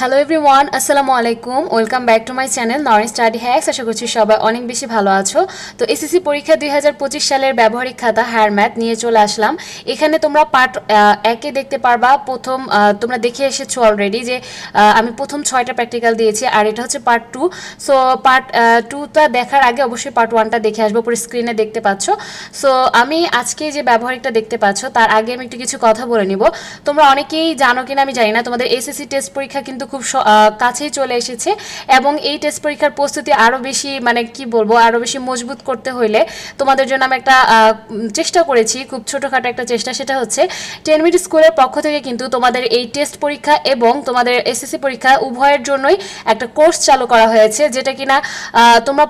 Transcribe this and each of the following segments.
Hello everyone আসসালামু আলাইকুম। Welcome back to my channel Naren study hacks আশা করছি সবাই অনেক বেশি ভালো আছো। তো এসএসসি পরীক্ষা দুই হাজার পঁচিশ সালের ব্যবহারিক খাতা হায়ার ম্যাথ নিয়ে চলে আসলাম। এখানে তোমরা পার্ট একে দেখতে পারবা। প্রথম তোমরা দেখে এসেছ অলরেডি যে আমি প্রথম ছয়টা প্র্যাকটিক্যাল দিয়েছি, আর এটা হচ্ছে পার্ট টু সো পার্ট টুটা দেখার আগে অবশ্যই পার্ট ওয়ানটা দেখে আসব, পুরো স্ক্রিনে দেখতে পাচ্ছ। সো আমি আজকে যে ব্যবহারিকটা দেখতে পাচ্ছ, তার আগে আমি একটু কিছু কথা বলে নিব। তোমরা অনেকেই জানো কিনা, আমি জানি না। তোমাদের এসএসসি টেস্ট পরীক্ষা কিন্তু খুব কাছেই চলে এসেছে এবং এই টেস্ট পরীক্ষার প্রস্তুতি আরও বেশি মানে কি বলব আরও বেশি মজবুত করতে হইলে তোমাদের জন্য আমি একটা চেষ্টা করেছি, খুব ছোটোখাটো একটা চেষ্টা, সেটা হচ্ছে টেন মিনিট স্কুলের পক্ষ থেকে কিন্তু তোমাদের এই টেস্ট পরীক্ষা এবং তোমাদের এসএসসি পরীক্ষা উভয়ের জন্যই একটা কোর্স চালু করা হয়েছে, যেটা কিনা তোমরা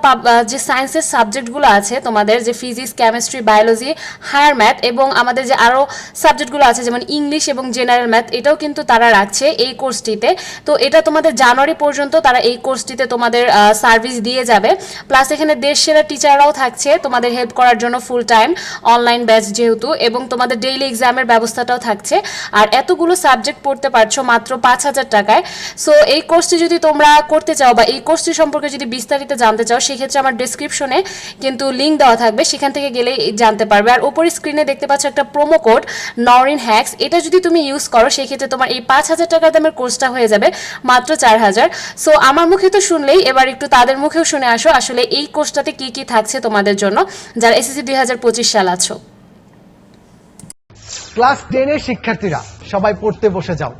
যে সায়েন্সের সাবজেক্টগুলো আছে, তোমাদের যে physics chemistry biology higher math এবং আমাদের যে আরও সাবজেক্টগুলো আছে, যেমন ইংলিশ এবং জেনারেল ম্যাথ এটাও কিন্তু তারা রাখছে এই কোর্সটিতে তো এটা তোমাদের জানুয়ারি পর্যন্ত তারা এই কোর্সটিতে তোমাদের সার্ভিস দিয়ে যাবে। প্লাস এখানে দেশ সেরা টিচাররাও থাকছে তোমাদের হেল্প করার জন্য ফুল টাইম অনলাইন ব্যাচ যেহেতু, এবং তোমাদের ডেইলি এক্সামের ব্যবস্থাটাও থাকছে। আর এতগুলো সাবজেক্ট পড়তে পারছ মাত্র পাঁচ হাজার টাকায়। সো এই কোর্সটি যদি তোমরা করতে চাও বা এই কোর্সটি সম্পর্কে যদি বিস্তারিত জানতে চাও, সেক্ষেত্রে আমার ডিসক্রিপশনে কিন্তু লিঙ্ক দেওয়া থাকবে। সেখান থেকে গেলেই জানতে পারবে। আর উপরে স্ক্রিনে দেখতে পাচ্ছ একটা প্রোমো কোড নরিন হ্যাক্স এটা যদি তুমি ইউজ করো, সেক্ষেত্রে তোমার এই পাঁচ হাজার টাকার দামের কোর্সটা হয়ে যাবে। মাত্র চার হাজার। সো আমার মুখে তো শুনলেই, এবার একটু তাদের মুখেও শুনে আসো, আসলে এই কোর্সটাতে কি কি থাকছে তোমাদের জন্য, যারা এসএসসি দুই হাজার পঁচিশ সাল আছো। ক্লাস টেনের শিক্ষার্থীরা, সবাই পড়তে বসে যাও।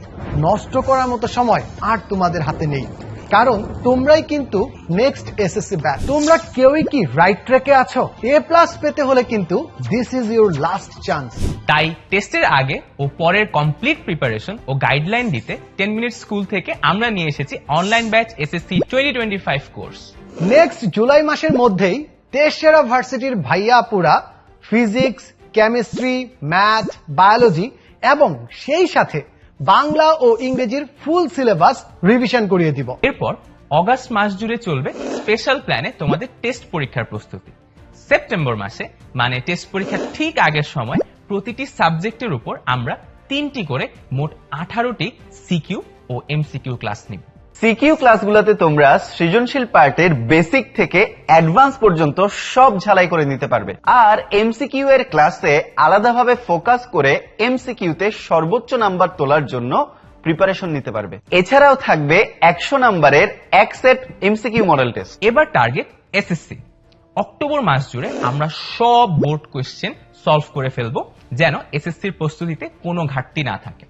নষ্ট করার মতো সময় আর তোমাদের হাতে নেই। কারণ তোমরাই কিন্তু নেক্সট এসএসসি ব্যাচ তোমরা কেউই কি রাইট ট্র্যাকে আছো? এ প্লাস পেতে হলে কিন্তু this is your last chance তাই টেস্টের আগে ও পরের কমপ্লিট প্রিপারেশন ও গাইডলাইন দিতে টেন মিনিট স্কুল থেকে আমরা নিয়ে এসেছি online batch SSC twenty twenty five course next July মাসের মধ্যেই তেসেরা ভার্সিটির ভাইয়া আপুরা ফিজিক্স কেমিস্ট্রি ম্যাথ বায়োলজি এবং সেই সাথে বাংলা ও ইংরেজির ফুল সিলেবাস রিভিশন করিয়ে দিব। এরপর অগাস্ট মাস জুড়ে চলবে স্পেশাল প্ল্যানে তোমাদের টেস্ট পরীক্ষার প্রস্তুতি। সেপ্টেম্বর মাসে মানে টেস্ট পরীক্ষার ঠিক আগের সময়, প্রতিটি সাবজেক্টের উপর আমরা তিনটি করে মোট আঠারোটি সিকিউ ও এমসিকিউ ক্লাস নিব। সিকিউ ক্লাসগুলোতে তোমরা সৃজনশীল পার্টের বেসিক থেকে অ্যাডভান্স পর্যন্ত সব ঝালাই করে নিতে পারবে। আর এমসিকিউ এর ক্লাসে আলাদাভাবে ফোকাস করে এমসিকিউ তে সর্বোচ্চ নাম্বার তোলার জন্য প্রিপারেশন নিতে পারবে। এছাড়াও থাকবে একশো নাম্বারের এক সেট এমসিকিউ মডেল টেস্ট এবার টার্গেট এসএসসি অক্টোবর মাস জুড়ে আমরা সব বোর্ড কোয়েশ্চেন সলভ করে ফেলব, যেন এসএসসির প্রস্তুতিতে কোনো ঘাটতি না থাকে।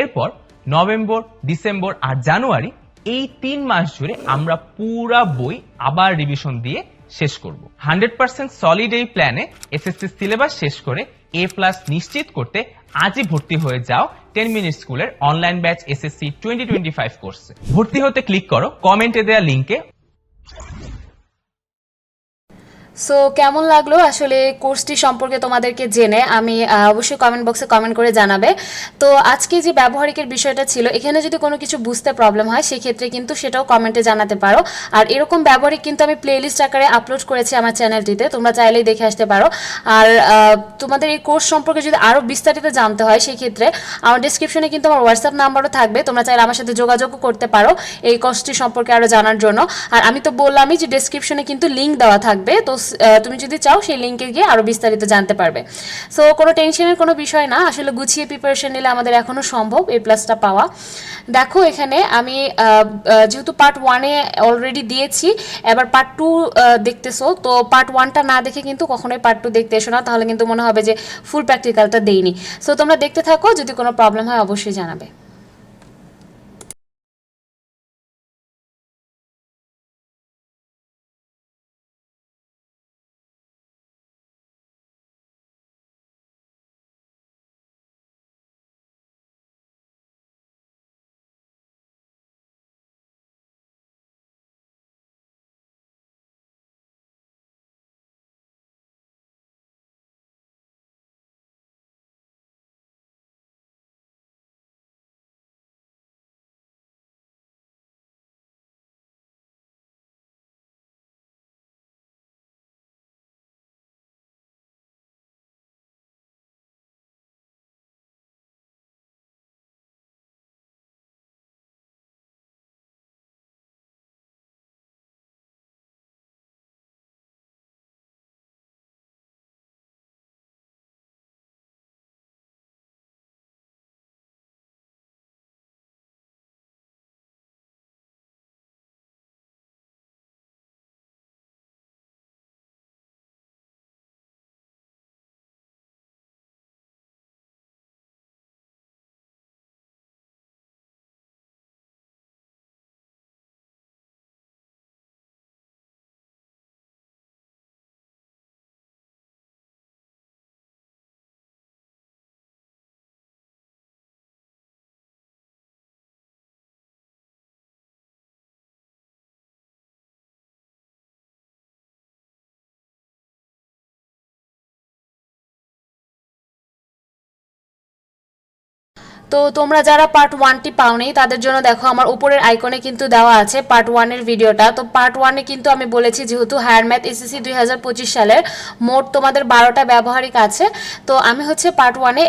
এরপর নভেম্বর, ডিসেম্বর আর জানুয়ারি এই তিন মাস জুড়ে আমরা পুরা বই আবার রিভিশন দিয়ে শেষ করব। হান্ড্রেড পার্সেন্ট সলিড এই প্ল্যানে এসএসসি সিলেবাস শেষ করে এ প্লাস নিশ্চিত করতে আজই ভর্তি হয়ে যাও টেন মিনিট স্কুলের online batch SSC twenty twenty five কোর্সে ভর্তি হতে ক্লিক করো কমেন্টে দেওয়া লিঙ্কে সো কেমন লাগল? আসলে কোর্সটি সম্পর্কে তোমাদেরকে জেনে আমি অবশ্যই কমেন্ট বক্সে কমেন্ট করে জানাবে। তো আজকে যে ব্যবহারিকের বিষয়টা ছিল, এখানে যদি কোনো কিছু বুঝতে প্রবলেম হয়, সেক্ষেত্রে কিন্তু সেটাও কমেন্টে জানাতে পারো। আর এরকম ব্যবহারিক কিন্তু আমি প্লেলিস্ট আকারে আপলোড করেছি আমার চ্যানেলটিতে তোমরা চাইলেই দেখে আসতে পারো। আর তোমাদের এই কোর্স সম্পর্কে যদি আরও বিস্তারিত জানতে হয়, সেক্ষেত্রে আমার ডিসক্রিপশনে কিন্তু আমার হোয়াটসঅ্যাপ নাম্বারও থাকবে, তোমরা চাইলে আমার সাথে যোগাযোগও করতে পারো এই কোর্সটি সম্পর্কে আরও জানার জন্য। আর আমি তো বললামই যে ডিসক্রিপশনে কিন্তু লিঙ্ক দেওয়া থাকবে, তো তুমি যদি চাও সেই লিঙ্কে গিয়ে আরও বিস্তারিত জানতে পারবে। সো কোনো টেনশনের কোনো বিষয় না। আসলে গুছিয়ে প্রিপারেশন নিলে আমাদের এখনও সম্ভব এই প্লাসটা পাওয়া। দেখো এখানে আমি যেহেতু পার্ট ওয়ানে অলরেডি দিয়েছি, এবার পার্ট টু দেখতেছো। তো পার্ট ওয়ানটা না দেখে কিন্তু কখনোই পার্ট টু দেখতে এসো না। তাহলে কিন্তু মনে হবে যে ফুল প্র্যাকটিক্যালটা দেইনি। সো তোমরা দেখতে থাকো। যদি কোনো প্রবলেম হয় অবশ্যই জানাবে। তো তোমরা যারা পার্ট ওয়ানটি পাওনি, তাদের জন্য দেখো আমার উপরের আইকনে কিন্তু দেওয়া আছে পার্ট ওয়ানের ভিডিওটা তো পার্ট ওয়ানে কিন্তু আমি বলেছি যেহেতু হায়ার ম্যাথ এসএসসি দুই হাজার পঁচিশ সালের মোট তোমাদের বারোটা ব্যবহারিক আছে, তো আমি হচ্ছে পার্ট ওয়ানে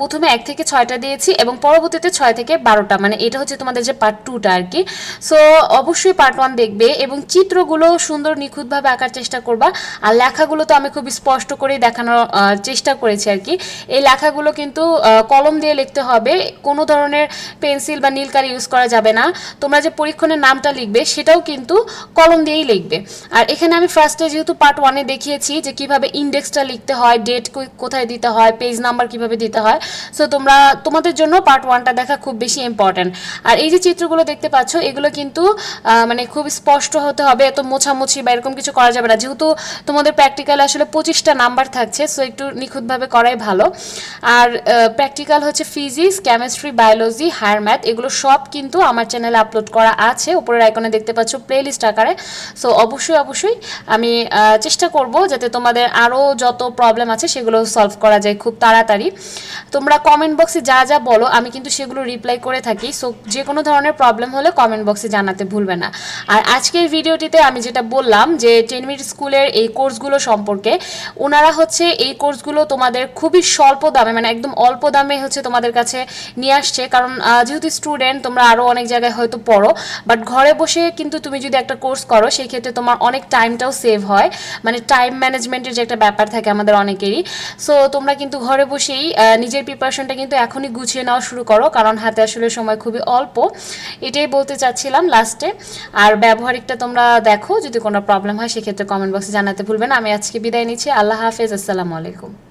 প্রথমে এক থেকে ছয়টা দিয়েছি এবং পরবর্তীতে ছয় থেকে বারোটা মানে এটা হচ্ছে তোমাদের যে পার্ট টুটা আর কি সো অবশ্যই পার্ট ওয়ান দেখবে এবং চিত্রগুলো সুন্দর নিখুঁতভাবে আঁকার চেষ্টা করবা। আর লেখাগুলো তো আমি খুব স্পষ্ট করেই দেখানোর চেষ্টা করেছি আর কি এই লেখাগুলো কিন্তু কলম দিয়ে লিখতে হবে কোনো ধরনের পেন্সিল বা নীল কালি ইউজ করা যাবে না। তোমরা যে পরীক্ষণের নামটা লিখবে, সেটাও কিন্তু কলম দিয়েই লিখবে। আর এখানে আমি ফার্স্টে যেহেতু পার্ট ওয়ানে দেখিয়েছি যে কীভাবে ইন্ডেক্সটা লিখতে হয় ডেট কোথায় দিতে হয় পেজ নাম্বার কীভাবে দিতে হয় সো তোমরা, তোমাদের জন্য পার্ট ওয়ানটা দেখা খুব বেশি ইম্পর্ট্যান্ট আর এই যে চিত্রগুলো দেখতে পাচ্ছ, এগুলো কিন্তু মানে খুব স্পষ্ট হতে হবে, এত মোছামুছি বা এরকম কিছু করা যাবে না। যেহেতু তোমাদের প্র্যাকটিক্যাল আসলে পঁচিশটা নাম্বার থাকছে সো একটু নিখুঁতভাবে করাই ভালো। আর প্র্যাকটিক্যাল হচ্ছে physics chemistry biology higher math এগুলো সব কিন্তু আমার চ্যানেলে আপলোড করা আছে। উপরের আইকনে দেখতে পাচ্ছ প্লেলিস্ট আকারে। সো অবশ্যই অবশ্যই আমি চেষ্টা করব যাতে তোমাদের আরও যত প্রবলেম আছে সেগুলো সলভ করা যায় খুব তাড়াতাড়ি। তোমরা কমেন্ট বক্সে যা যা বলো, আমি কিন্তু সেগুলো রিপ্লাই করে থাকি। সো যে কোনো ধরনের প্রবলেম হলে কমেন্ট বক্সে জানাতে ভুলবে না। আর আজকের ভিডিওটিতে আমি যেটা বললাম যে টেন মিনিট স্কুলের এই কোর্সগুলো সম্পর্কে, ওনারা হচ্ছে এই কোর্সগুলো তোমাদের খুবই স্বল্প দামে মানে একদম অল্প দামে হচ্ছে তোমাদের কাছে নিয়ে আসছে। কারণ যেহেতু স্টুডেন্ট তোমরা আরও অনেক জায়গায় হয়তো পড়ো বাট ঘরে বসে কিন্তু তুমি যদি একটা কোর্স করো সেই ক্ষেত্রে তোমার অনেক টাইমটাও সেভ হয়। মানে টাইম ম্যানেজমেন্টের যে একটা ব্যাপার থাকে আমাদের অনেকেরই। সো তোমরা কিন্তু ঘরে বসেই নিজের প্রিপারেশনটা কিন্তু এখনই গুছিয়ে নেওয়া শুরু করো, কারণ হাতে আসলে সময় খুবই অল্প। এটাই বলতে চাচ্ছিলাম লাস্টে আর ব্যবহারিকটা তোমরা দেখো, যদি কোনো প্রবলেম হয়, সেক্ষেত্রে কমেন্ট বক্সে জানাতে ভুলবে না। আমি আজকে বিদায় নিচ্ছি। আল্লাহ হাফেজ, আসসালামু আলাইকুম।